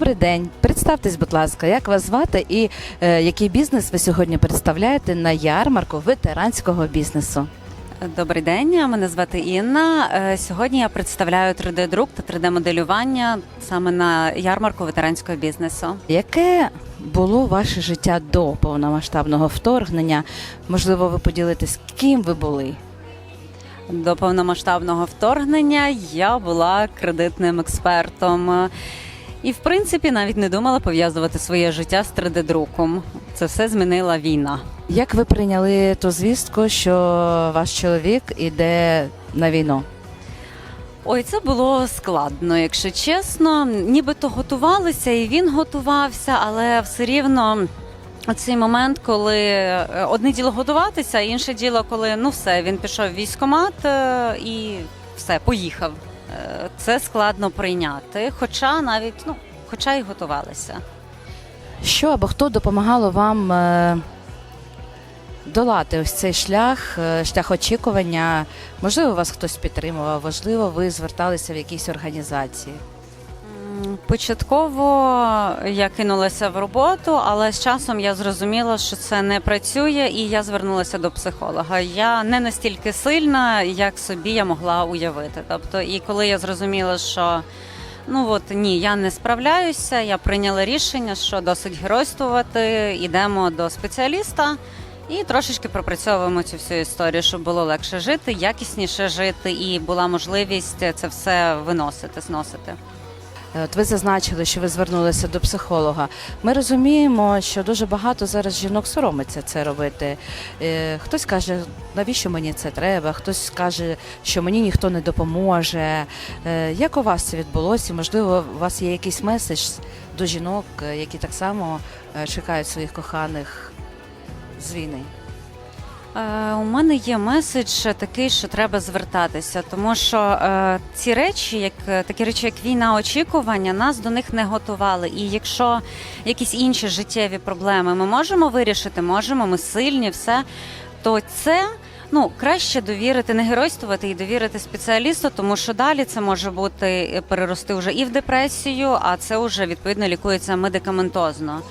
Добрий день. Представтесь, будь ласка, як вас звати і е, який бізнес ви сьогодні представляєте на ярмарку ветеранського бізнесу? Добрий день, мене звати Інна. Е, Сьогодні я представляю 3D-друк та 3D-моделювання саме на ярмарку ветеранського бізнесу. Яке було ваше життя до повномасштабного вторгнення? Можливо, ви поділитесь, ким ви були? До повномасштабного вторгнення я була кредитним експертом. І, в принципі, навіть не думала пов'язувати своє життя з 3D-друком. Це все змінила війна. Як ви прийняли ту звістку, що ваш чоловік іде на війну? Ой, це було складно, якщо чесно. Нібито готувалися, і він готувався, але все рівно. Цей момент, коли е, одне діло готуватися, а інше діло, коли ну все, він пішов в військкомат е, і все, поїхав. Е, Це складно прийняти, хоча навіть ну, хоча й готувалися. Що або хто допомагало вам е, долати ось цей шлях, е, шлях очікування? Можливо, вас хтось підтримував, можливо, ви зверталися в якісь організації. Початково я кинулася в роботу, але з часом я зрозуміла, що це не працює, і я звернулася до психолога. Я не настільки сильна, як собі я могла уявити. Тобто, і коли я зрозуміла, що ну от ні, я не справляюся, я прийняла рішення, що досить геройствувати, йдемо до спеціаліста. І трошечки пропрацьовуємо цю всю історію, щоб було легше жити, якісніше жити, і була можливість це все виносити, зносити. Е, От ви зазначили, що ви звернулися до психолога. Ми розуміємо, що дуже багато зараз жінок соромиться це робити. Е, Хтось каже, навіщо мені це треба, хтось каже, що мені ніхто не допоможе. Е, Як у вас це відбулося? Можливо, у вас є якийсь меседж до жінок, які так само чекають своїх коханих з війни. Е, у мене є меседж такий, що треба звертатися, тому що е, ці речі, як е, такі речі, як війна, очікування, нас до них не готували. І якщо якісь інші життєві проблеми ми можемо вирішити, можемо, ми сильні, все, то це. Ну, краще довірити, не геройствувати і довірити спеціалісту, тому що далі це може бути перерости вже і в депресію, а це вже відповідно лікується медикаментозно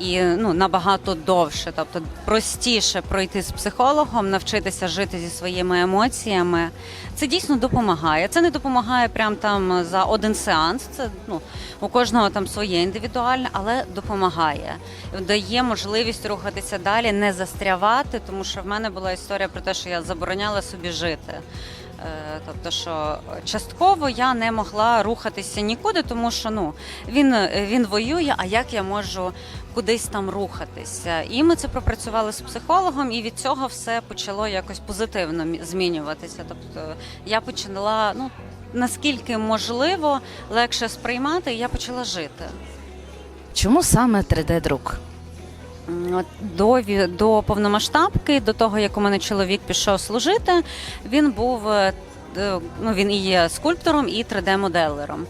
і ну набагато довше, тобто простіше пройти з психологом, навчитися жити зі своїми емоціями. Це дійсно допомагає. Це не допомагає прям там за один сеанс. Це ну у кожного там своє індивідуальне, але допомагає. Дає можливість рухатися далі, не застрявати, тому що в мене була історія про те, що я забороняла собі жити. Е, Тобто, що частково я не могла рухатися нікуди, тому що ну він, він воює, а як я можу кудись там рухатися? І ми це пропрацювали з психологом, і від цього все почало якось позитивно змінюватися. Тобто я почала ну наскільки можливо легше сприймати, і я почала жити. Чому саме 3D-друк? До, до повномасштабки, до того як у мене чоловік пішов служити, він був е, е, ну він і є скульптором, і 3D-моделером.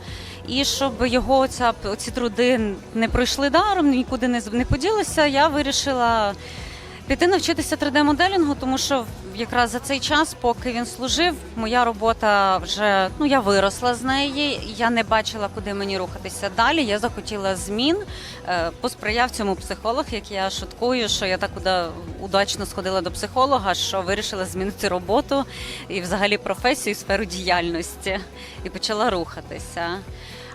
І щоб його ця ці труди не пройшли даром, нікуди не не поділися, я вирішила піти навчитися 3D-моделінгу, тому що якраз за цей час, поки він служив, моя робота вже ну я виросла з неї. Я не бачила, куди мені рухатися далі. Я захотіла змін. Е, Посприяв цьому психолог, як я шуткую, що я так уда- удачно сходила до психолога, що вирішила змінити роботу і взагалі професію, сферу діяльності, і почала рухатися.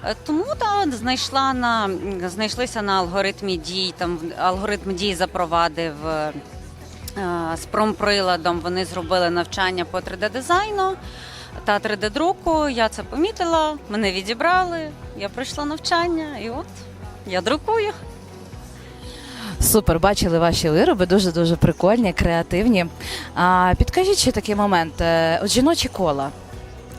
Е, Тому та знайшла на знайшлися на алгоритмі дій. Там алгоритм дій запровадив е, з промприладом. Вони зробили навчання по 3D-дизайну та 3D-друку. Я це помітила, мене відібрали. Я пройшла навчання, і от я друкую. Супер, бачили ваші вироби, дуже дуже прикольні, креативні. А підкажіть ще такий момент: е, от жіночі кола.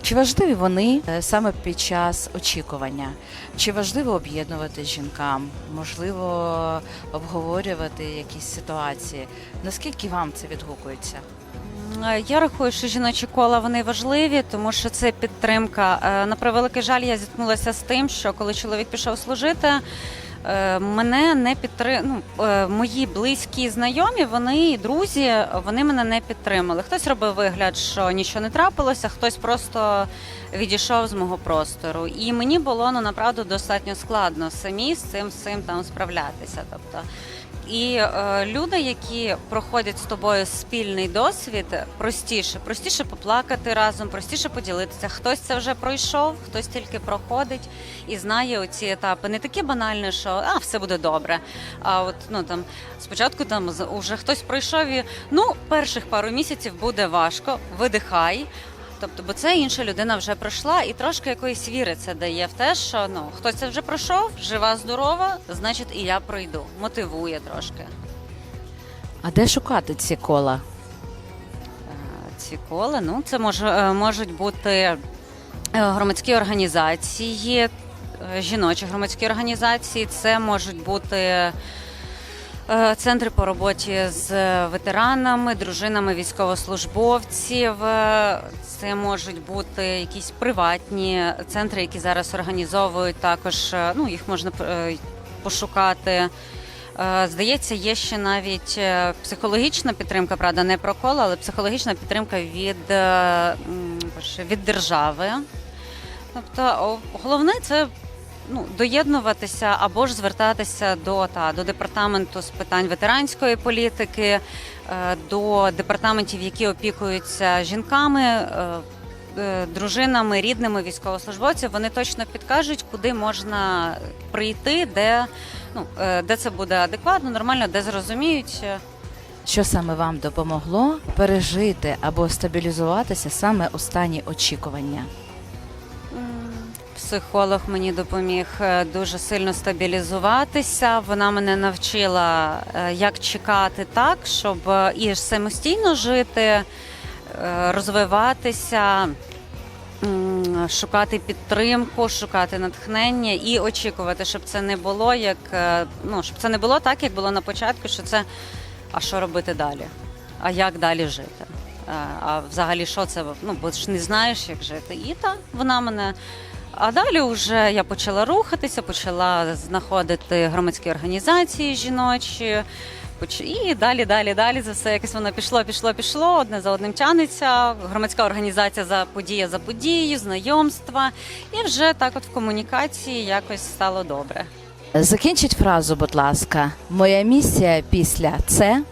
Чи важливі вони е, саме під час очікування? Чи важливо об'єднувати жінкам? Можливо, обговорювати якісь ситуації? Наскільки вам це відгукується? Е, Я рахую, що жіночі кола вони важливі, тому що це підтримка. Е, На превеликий жаль, я зіткнулася з тим, що коли чоловік пішов служити, Мене не підтримали, ну, е, мої близькі знайомі, вони друзі, вони мене не підтримали. Хтось робив вигляд, що нічого не трапилося, хтось просто відійшов з мого простору. І мені було ну направду достатньо складно самі з цим з цим там справлятися. Тобто, і е, люди, які проходять з тобою спільний досвід, простіше, простіше поплакати разом, простіше поділитися. Хтось це вже пройшов, хтось тільки проходить і знає оці етапи. Не такі банальні, що а все буде добре. А от ну там спочатку там уже хтось пройшов і ну перших пару місяців буде важко, видихай. Тобто, бо це інша людина вже пройшла, і трошки якоїсь віри це дає в те, що ну хтось це вже пройшов, жива, здорова, значить і я пройду. Мотивує трошки. А де шукати ці кола? Е, Ці кола, ну це може е, можуть бути е, громадські організації, жіночі громадські організації, це можуть бути. Е, Центри по роботі з ветеранами, дружинами військовослужбовців. Е, Це можуть бути якісь приватні центри, які зараз організовують. Також е, ну їх можна пошукати. Здається, є ще навіть психологічна підтримка, правда, не про коло, але психологічна підтримка від, від держави. Тобто, головне це ну, доєднуватися або ж звертатися до, та, до департаменту з питань ветеранської політики, е, до департаментів, які опікуються жінками. е, е, Дружинами, рідними військовослужбовців вони точно підкажуть, куди можна прийти, де, ну, де це буде адекватно, нормально, де зрозуміють. Що саме вам допомогло пережити або стабілізуватися саме останні очікування? Психолог мені допоміг е, дуже сильно стабілізуватися. Вона мене навчила, е, як чекати так, щоб е, і самостійно жити, розвиватися, шукати підтримку, шукати натхнення і очікувати, щоб це не було як ну, щоб це не було так, як було на початку, що це а що робити далі? А як далі жити? А взагалі, що це? Ну, бо ж не знаєш, як жити. І так, вона мене. А далі вже я почала рухатися, почала знаходити громадські організації жіночі. І далі, далі, далі за все якось воно пішло, пішло, пішло. Одне за одним тянеться. Громадська організація за подія за подією, знайомства. І вже так, от в комунікації якось стало добре. Закінчіть фразу, будь ласка. Моя місія після це.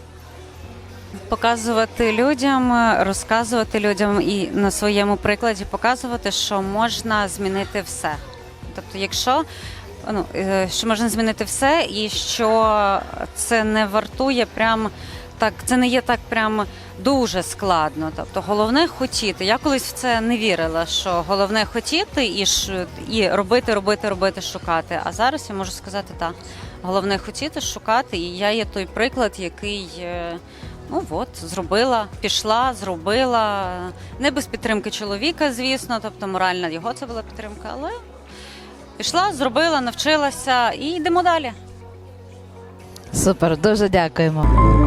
Показувати людям, розказувати людям і на своєму прикладі показувати, що можна змінити все. Тобто, якщо ну, е, що можна змінити все, і що це не вартує прям так, це не є так прям дуже складно. Тобто, головне хотіти. Я колись в це не вірила, що головне хотіти і, і робити, робити, робити, шукати. А зараз я можу сказати так. Головне хотіти, шукати, і я є той приклад, який. Ну от, зробила, пішла, зробила. Не без підтримки чоловіка, звісно, тобто моральна його це була підтримка, але пішла, зробила, навчилася і йдемо далі. Супер, дуже дякуємо.